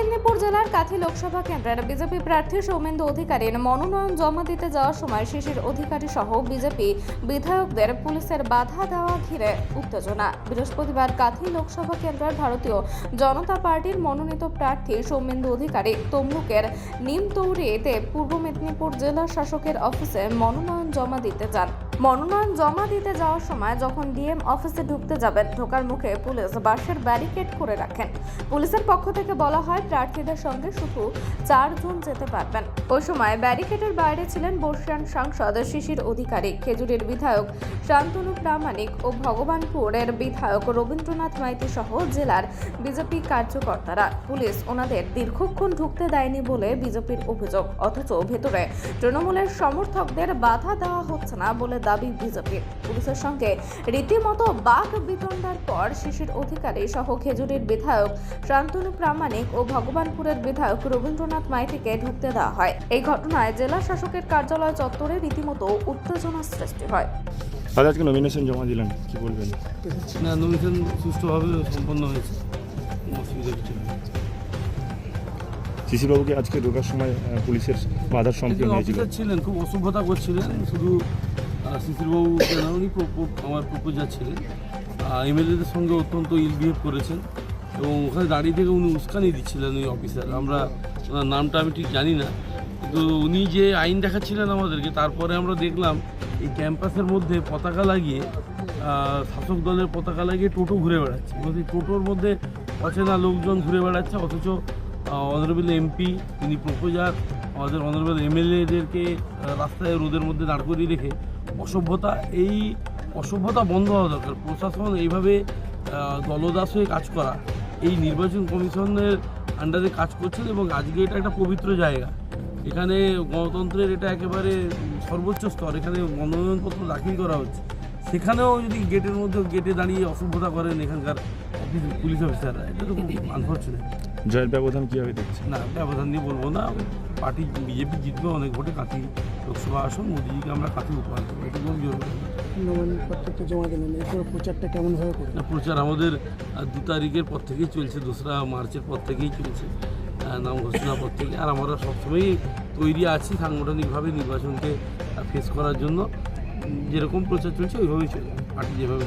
মেদিনীপুর জেলার কাথি লোকসভা কেন্দ্রের বিজেপি প্রার্থী সৌমেন্দু অধিকারীর মনোনয়ন জমা দিতে যাওয়ার সময় শিশির অধিকারী সহ বিজেপি বিধায়কদের পুলিশের বাধা দেওয়া ঘিরে উত্তেজনা। বৃহস্পতিবার কাথি লোকসভা কেন্দ্রের ভারতীয় জনতা পার্টির মনোনীত প্রার্থী সৌমেন্দু অধিকারী তমলুকের নিমতৌরিতে পূর্ব মেদিনীপুর জেলা শাসকের অফিসে মনোনয়ন জমা দিতে যান। মনোনয়ন জমা দিতে যাওয়ার সময় যখন ডিএম অফিসে ঢুকতে যাবেন, ঢোকার মুখে পুলিশ বাঁশের ব্যারিকেড করে রাখেন। পুলিশের পক্ষ থেকে বলা হয়, প্রার্থীদের সঙ্গে শুধু চারজন যেতে পারবেন। ওই সময় ব্যারিকেডের বাইরে ছিলেন বর্ষিয়ান সাংসদ, শিশির অধিকারী, খেজুরির বিধায়ক শান্তনু প্রামাণিক ও ভগবানপুরের বিধায়ক রবীন্দ্রনাথ মাইতি সহ জেলার বিজেপি কার্যকর্তারা। পুলিশ ওনাদের দীর্ঘক্ষণ ঢুকতে দেয়নি বলে বিজেপির অভিযোগ, অথচ ভেতরে তৃণমূলের সমর্থকদের বাধা দেওয়া হচ্ছে না বলে দাবি বিজেপির পুলিশের সঙ্গে রীতিমতো বাঘ বিতণ্ডার পর শিশির অধিকারী সহ খেজুরির বিধায়ক শান্তনু প্রামাণিক ও ভগবানপুরের বিধায়ক রবীন্দ্রনাথ মাইতিকে ঢুকতে দেওয়া হয়। এই ঘটনায় জেলা শাসকের কার্যালয় চত্বরে রীতিমতো উত্তেজনার সৃষ্টি হয়। আজ আজকে নমিনেশন জমা দিলেন কি বলবেন? না নমিশন সুষ্ঠুভাবে সম্পন্ন হয়েছে। কোনো অসুবিধা কিছু নেই। শিশিরবাবুকে আজকে ঢোকার সময় পুলিশের বাধার সম্মুখীন হয়েছিল। ছিলেন খুব অসভ্যতা করছিলেন শুধু শিশিরবাবু উনি আমার প্রপোজার ছিলেন। এমএলএদের সঙ্গে অত্যন্ত ইল বিহেভ করেছেন এবং ওখানে দাঁড়িয়ে থেকে উনি উস্কানি দিচ্ছিলেন ওই অফিসার। আমরা ওনার নামটা আমি ঠিক জানি না। কিন্তু উনি যে আইন দেখাচ্ছিলেন আমাদেরকে, তারপরে আমরা দেখলাম এই ক্যাম্পাসের মধ্যে পতাকা লাগিয়ে শাসক দলের পতাকা লাগিয়ে টোটো ঘুরে বেড়াচ্ছে। সেই টোটোর মধ্যে অচেনা লোকজন ঘুরে বেড়াচ্ছে, অথচ অনারেবল এমপি, তিনি প্রপোজার, আমাদের অনারেবল এমএলএদেরকে রাস্তায় রোদের মধ্যে দাঁড় করিয়ে রেখে অসভ্যতা, এই অসভ্যতা বন্ধ হওয়া দরকার। প্রশাসন এইভাবে দলদাস হয়ে কাজ করা। এই নির্বাচন কমিশনের আন্ডারে কাজ করছেন এবং আজকে এটা একটা পবিত্র জায়গা। এখানে গণতন্ত্রের এটা একেবারে সর্বোচ্চ স্তর। এখানে মনোনয়নপত্র দাখিল করা হচ্ছে। সেখানেও যদি গেটের মধ্যে গেটে দাঁড়িয়ে অসভ্যতা করেন এখানকার পুলিশ অফিসাররা এটা তো আনফর্চুনেট জয়ের ব্যবধান কীভাবে দেখছে না ব্যবধান দিয়ে বলব না পার্টি বিজেপি জিতবে অনেক ভোটে কাঁথি লোকসভা আসন মোদিজিকে আমরা কাঁথি উপহার দেবো এটা জমা দিলেন এরপর প্রচারটা কেমনভাবে করবেন না, প্রচার আমাদের দু তারিখের পর থেকেই চলছে দোসরা মার্চের পর থেকেই চলছে নাম ঘোষণার পর থেকে। আর আমরা সবসময়ই তৈরি আছি সাংগঠনিকভাবে নির্বাচনকে ফেস করার জন্য। যেরকম প্রচার চলছে ওইভাবেই চলবে পার্টি যেভাবে।